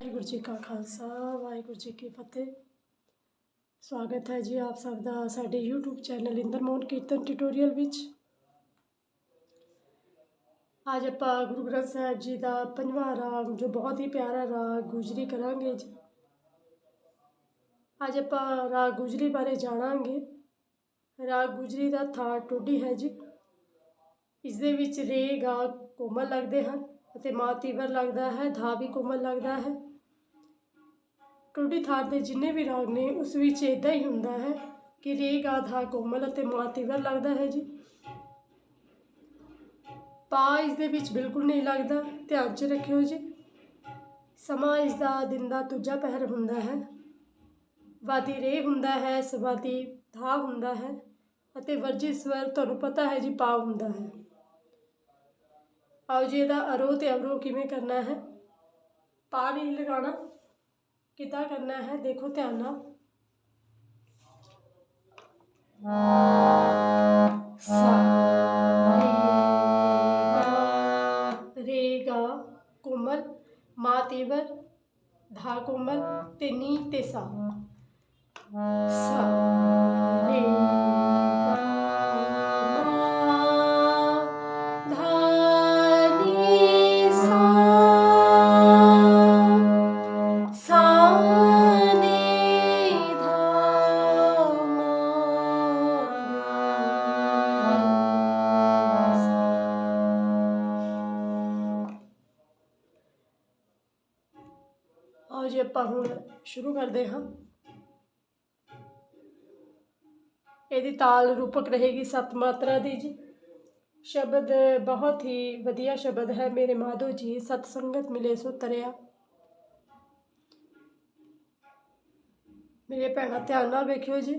ਵਾਹਿਗੁਰੂ ਜੀ ਕਾ ਖਾਲਸਾ, ਵਾਹਿਗੁਰੂ ਜੀ ਕੀ ਫਤਿਹ। ਸਵਾਗਤ ਹੈ ਜੀ ਆਪ ਸਭ ਦਾ ਸਾਡੇ YouTube channel Inder Mohan kirtan tutorial ਵਿੱਚ। ਅੱਜ ਆਪਾਂ ਗੁਰੂ ਗ੍ਰੰਥ ਸਾਹਿਬ ਜੀ ਦਾ ਪੰਜਵਾਂ ਰਾਗ, ਜੋ ਬਹੁਤ ਹੀ ਪਿਆਰਾ ਰਾਗ ਗੁਜਰੀ ਕਰਾਂਗੇ ਜੀ। ਅੱਜ ਆਪਾਂ ਰਾਗ ਗੁਜਰੀ ਬਾਰੇ ਜਾਣਾਂਗੇ। ਰਾਗ ਗੁਜਰੀ ਦਾ ਥਾਰ ਟੋਡੀ ਹੈ ਜੀ। ਇਸ ਦੇ ਵਿੱਚ ਰੇ, ਗਾ ਕੋਮਲ ਲੱਗਦੇ ਹਨ ਅਤੇ ਮਾ ਤੀਵਰ ਲੱਗਦਾ ਹੈ, ਧਾ ਵੀ ਕੋਮਲ ਲੱਗਦਾ ਹੈ। ਟੋਡੀ ਥਾਰ ਦੇ ਜਿੰਨੇ ਵੀ ਰਾਗ ਨੇ, ਉਸ ਵਿੱਚ ਇਦਾਂ ਹੀ ਹੁੰਦਾ ਹੈ ਕਿ ਰੇ, ਗਾ, ਧਾ, ਕੋਮਲ ਅਤੇ ਮਾ ਤੀਵਰ ਲੱਗਦਾ ਹੈ ਜੀ। ਪਾ ਇਸ ਦੇ ਵਿੱਚ ਬਿਲਕੁਲ ਨਹੀਂ ਲੱਗਦਾ, ਧਿਆਨ 'ਚ ਰੱਖਿਓ ਜੀ। ਸਮਾਂ ਇਸ ਦਾ ਦਿਨ ਦਾ ਦੂਜਾ ਪਹਿਰ ਹੁੰਦਾ ਹੈ। ਵਾਦੀ ਰੇ ਹੁੰਦਾ ਹੈ ਸਵਾਦੀ ਧਾ ਹੁੰਦਾ ਹੈ ਅਤੇ ਵਰਜੀ ਸਵਰ ਤੁਹਾਨੂੰ ਪਤਾ ਹੈ ਜੀ ਪਾ ਹੁੰਦਾ ਹੈ ਆਓ ਜੀ ਇਹਦਾ ਅਰੋ ਤੇ ਅਵਰੋ ਕਿਵੇਂ ਕਰਨਾ ਹੈ ਪਾ ਨਹੀਂ ਲਗਾਉਣਾ ਕਿੱਦਾਂ ਕਰਨਾ ਹੈ ਦੇਖੋ ਧਿਆਨ ਨਾਲ ਸਾ ਰੇ ਗਾ ਰੇ ਗਾ ਕੋਮਲ ਮਾ ਤੀਵਰ ਧਾ ਕੋਮਲ ਤੇ ਨੀ ਤੇ ਸਾ ਸਾ ਆਓ ਜੀ ਆਪਾਂ ਹੁਣ ਸ਼ੁਰੂ ਕਰਦੇ ਹਾਂ। ਇਹਦੀ ਤਾਲ ਰੂਪਕ ਰਹੇਗੀ ਸੱਤ ਮਾਤਰਾ ਦੀ ਜੀ। ਸ਼ਬਦ ਬਹੁਤ ਹੀ ਵਧੀਆ ਸ਼ਬਦ ਹੈ, ਮੇਰੇ ਮਾਧੋ ਜੀ, ਸਤ ਸੰਗਤ ਮਿਲੇ ਸੋ ਤਰਿਆ। ਮੇਰੇ ਭੈਣਾਂ, ਧਿਆਨ ਨਾਲ ਵੇਖਿਓ ਜੀ।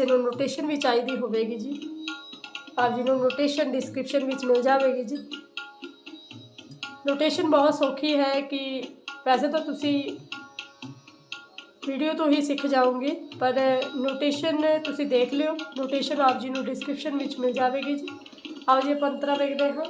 ਕਿਸੇ ਨੂੰ ਨੋਟੇਸ਼ਨ ਵੀ ਚਾਹੀਦੀ ਹੋਵੇਗੀ ਜੀ। ਆਪ ਜੀ ਨੂੰ ਨੋਟੇਸ਼ਨ ਡਿਸਕ੍ਰਿਪਸ਼ਨ ਵਿੱਚ ਮਿਲ ਜਾਵੇਗੀ ਜੀ। ਨੋਟੇਸ਼ਨ ਬਹੁਤ ਸੌਖੀ ਹੈ ਕਿ ਵੈਸੇ ਤਾਂ ਤੁਸੀਂ ਵੀਡੀਓ ਤੋਂ ਹੀ ਸਿੱਖ ਜਾਓਗੇ, ਪਰ ਨੋਟੇਸ਼ਨ ਤੁਸੀਂ ਦੇਖ ਲਿਓ। ਨੋਟੇਸ਼ਨ ਆਪ ਜੀ ਨੂੰ ਡਿਸਕ੍ਰਿਪਸ਼ਨ ਵਿੱਚ ਮਿਲ ਜਾਵੇਗੀ ਜੀ। ਆਓ ਜੀ, ਆਪਾਂ ਵੇਖਦੇ ਹਾਂ।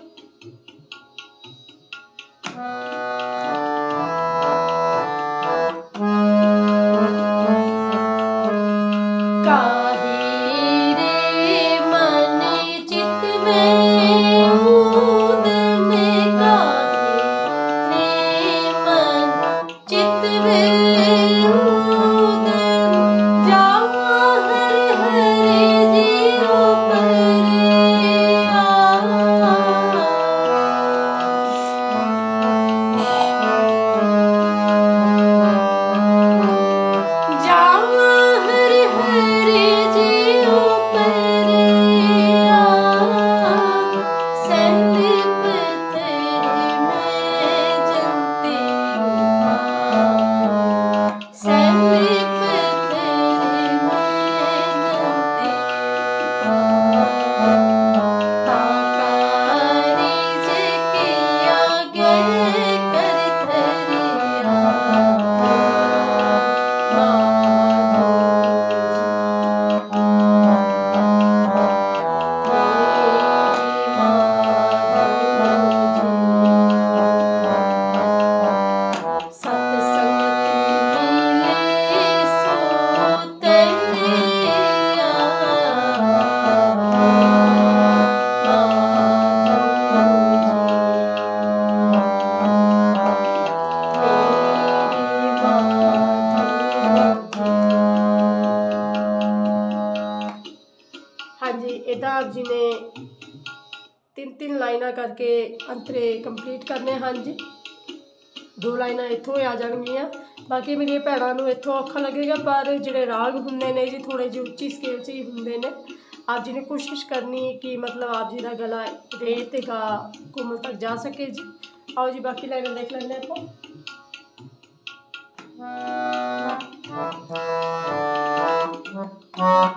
ਤਰ੍ਹਾਂ ਕਰਕੇ ਅੰਤਰੇ ਕੰਪਲੀਟ ਕਰਨੇ ਹਨ ਜੀ ਦੋ ਲਾਈਨਾਂ ਇੱਥੋਂ ਹੀ ਆ ਜਾਣਗੀਆਂ ਬਾਕੀ ਮੇਰੀਆਂ ਭੈਣਾਂ ਨੂੰ ਇੱਥੋਂ ਔਖਾ ਲੱਗੇਗਾ ਪਰ ਜਿਹੜੇ ਰਾਗ ਹੁੰਦੇ ਨੇ ਜੀ ਥੋੜੇ ਜਿਹੇ ਉੱਚੀ ਸਕੇਲ 'ਚ ਹੀ ਹੁੰਦੇ ਨੇ ਆਪ ਜੀ ਨੇ ਕੋਸ਼ਿਸ਼ ਕਰਨੀ ਹੈ ਕਿ ਮਤਲਬ ਆਪ ਜੀ ਦਾ ਗਲਾ ਰੇ ਤੇ ਗਾ ਕੋਮਲ ਤੱਕ ਜਾ ਸਕੇ ਜੀ ਆਓ ਜੀ ਬਾਕੀ ਲਾਈਨਾਂ ਦੇਖ ਲੈਂਦੇ ਹਾਂ ਆਪਾਂ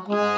ਗੁਰ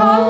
Oh.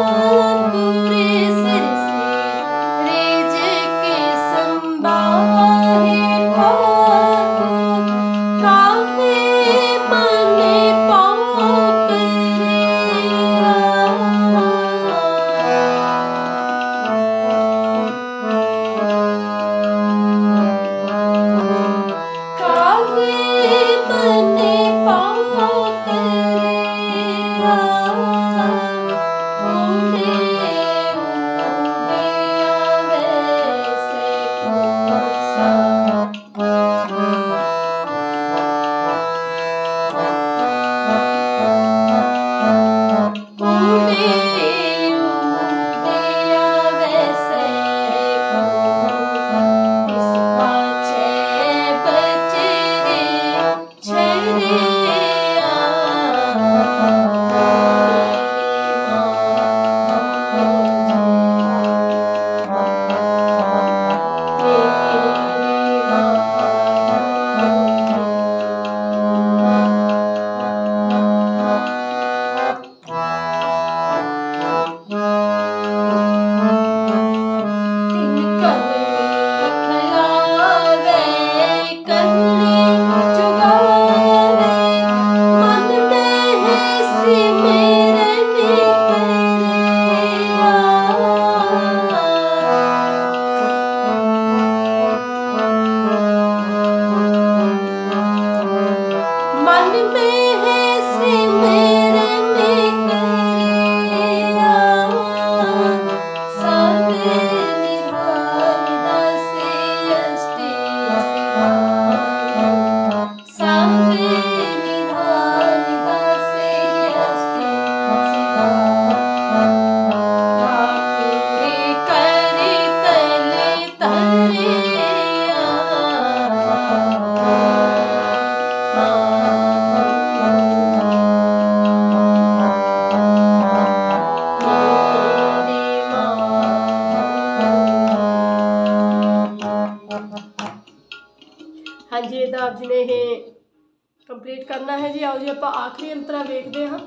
ਕਰਨਾ ਆਪਾਂ ਆਖਰੀ ਅੰਤਰਾ ਵੇਖਦੇ ਹਾਂ,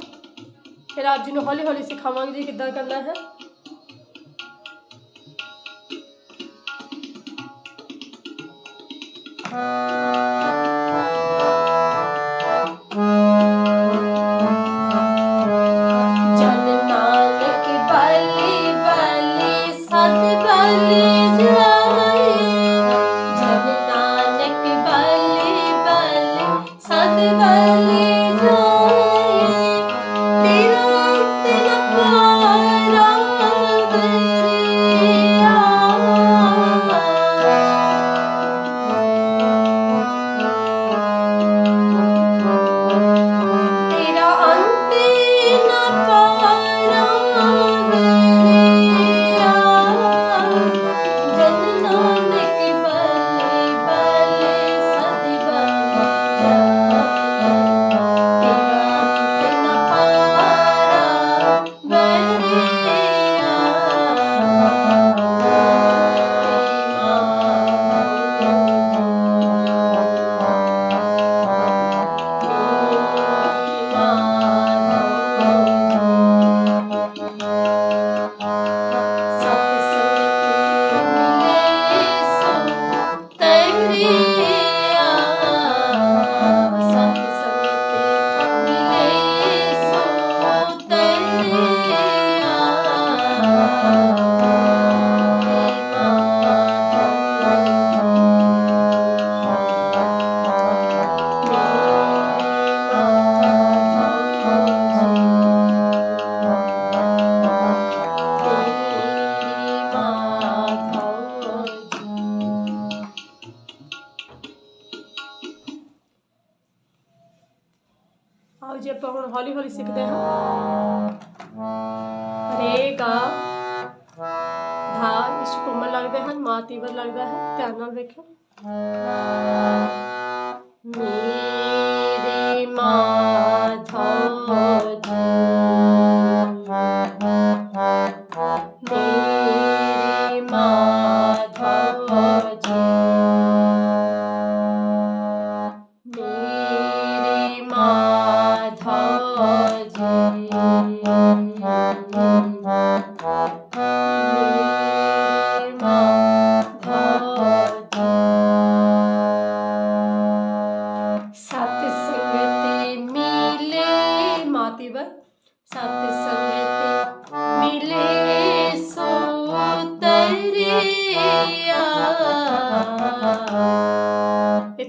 ਫਿਰ ਆਪ ਨੂੰ ਹੌਲੀ ਹੌਲੀ ਸਿਖਾਵਾਂਗੇ ਜੀ ਕਿੱਦਾਂ ਕਰਨਾ ਹੈ। ਜਨ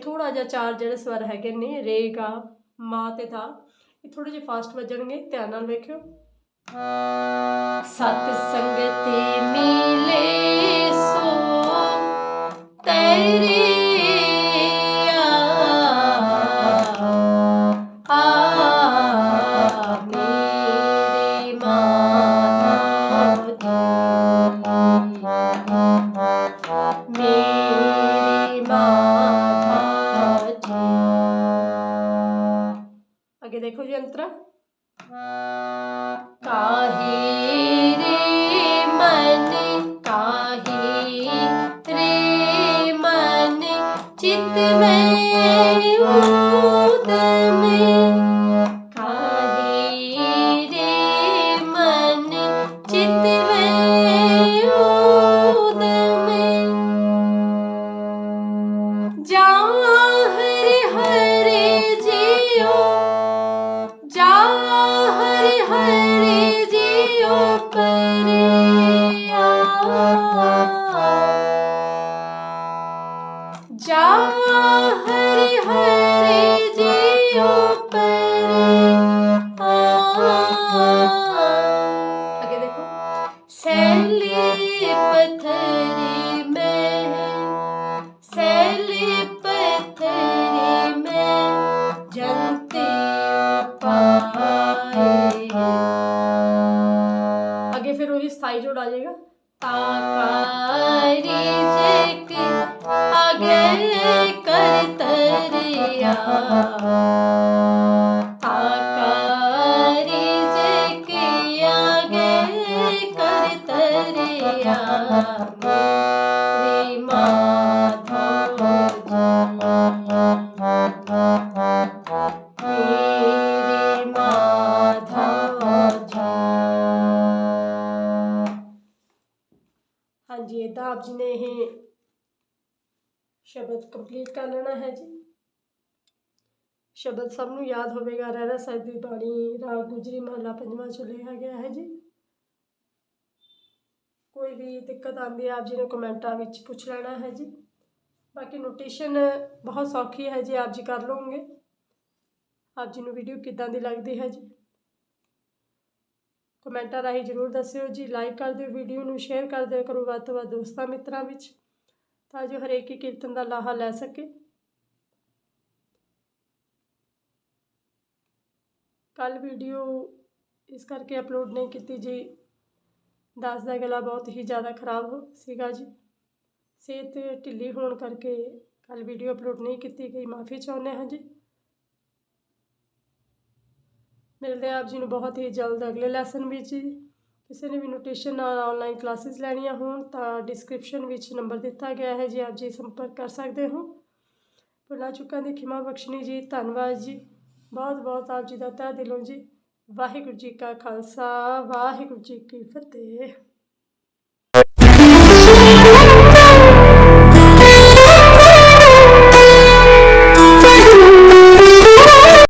ਥੋੜਾ ਜਿਹਾ ਚਾਰ ਜਿਹੜੇ ਸਵਰ ਹੈਗੇ ਨੇ, ਰੇ, ਗਾ, ਮਾਂ ਤੇ ਧਾ, ਇਹ ਥੋੜੇ ਜਿਹੇ ਫਾਸਟ ਵੱਜਣਗੇ, ਧਿਆਨ ਨਾਲ ਵੇਖਿਓ। ਸਤ ਸੰਗਤ ਮਿਲੇ ਸੋ ਤਰਿਆ ਸ਼ਬਦ ਕੰਪਲੀਟ ਕਰ ਲੈਣਾ ਹੈ ਜੀ। ਸ਼ਬਦ ਸਭ ਨੂੰ ਯਾਦ ਹੋਵੇਗਾ। ਰਹਿਰਾ ਸਾਹਿਬ ਦੀ ਬਾਣੀ, ਰਾਗ, ਗੁਜਰੀ, ਮਹਲਾ ਪੰਜਵਾਂ ਚ ਲਿਖਿਆ ਗਿਆ ਹੈ ਜੀ। ਕੋਈ ਵੀ ਦਿੱਕਤ ਆਉਂਦੀ ਹੈ, ਆਪ ਜੀ ਨੇ ਕਮੈਂਟਾਂ ਵਿੱਚ ਪੁੱਛ ਲੈਣਾ ਹੈ ਜੀ। ਬਾਕੀ ਨੋਟੇਸ਼ਨ ਬਹੁਤ ਸੌਖੀ ਹੈ ਜੀ, ਆਪ ਜੀ ਕਰ ਲਓਗੇ। ਆਪ ਜੀ ਨੂੰ ਵੀਡੀਓ ਕਿੱਦਾਂ ਦੀ ਲੱਗਦੀ ਹੈ ਜੀ? ਕਮੈਂਟਾਂ ਰਾਹੀਂ ਜਰੂਰ ਦੱਸਿਓ ਜੀ। ਲਾਈਕ ਕਰ ਦਿਓ ਵੀਡੀਓ ਨੂੰ ਸ਼ੇਅਰ ਕਰ ਦਿਓ। ਕਰੋ ਵੱਧ ਤੋਂ ਵੱਧ ਦੋਸਤਾਂ ਮਿੱਤਰਾਂ ਵਿੱਚ। ਤਾਂ ਜੋ ਹਰੇਕ ਹੀ ਕੀਰਤਨ ਦਾ ਲਾਹਾ ਲੈ ਸਕੇ। ਕੱਲ ਵੀਡੀਓ ਇਸ ਕਰਕੇ ਅਪਲੋਡ ਨਹੀਂ ਕੀਤੀ ਜੀ। ਦਾਸ ਦਾ ਗਲਾ ਬਹੁਤ ਹੀ ਜ਼ਿਆਦਾ ਖਰਾਬ ਸੀਗਾ ਜੀ। ਸਿਹਤ ਢਿੱਲੀ ਹੋਣ ਕਰਕੇ ਕੱਲ ਵੀਡੀਓ ਅਪਲੋਡ ਨਹੀਂ ਕੀਤੀ ਗਈ। ਮਾਫੀ ਚਾਹੁੰਦੇ ਹਾਂ ਜੀ। ਮਿਲਦੇ ਹਾਂ ਆਪ ਜੀ ਨੂੰ ਬਹੁਤ ਹੀ ਜਲਦ ਅਗਲੇ ਲੈਸਨ ਵਿੱਚ। ਜੀ ਕਿਸੇ ਨੇ ਵੀ ਨੋਟੇਸ਼ਨ ਨਾਲ ਆਨਲਾਈਨ ਕਲਾਸਿਸ ਲੈਣੀਆਂ ਹੋਣ ਤਾਂ ਡਿਸਕ੍ਰਿਪਸ਼ਨ ਵਿੱਚ ਨੰਬਰ ਦਿੱਤਾ ਗਿਆ ਹੈ, ਜੀ ਆਪ ਜੀ ਸੰਪਰਕ ਕਰ ਸਕਦੇ ਹੋ। ਭੁੱਲਾ ਚੁੱਕਾਂ ਦੀ ਖਿਮਾ ਬਖਸ਼ਣੀ ਜੀ, ਧੰਨਵਾਦ ਜੀ। ਬਹੁਤ ਬਹੁਤ ਆਪ ਜੀ ਦਾ ਤਹਿ ਦਿਲੋਂ ਜੀ। ਵਾਹਿਗੁਰੂ ਜੀ ਕਾ ਖਾਲਸਾ, ਵਾਹਿਗੁਰੂ ਜੀ ਕੀ ਫਤਿਹ।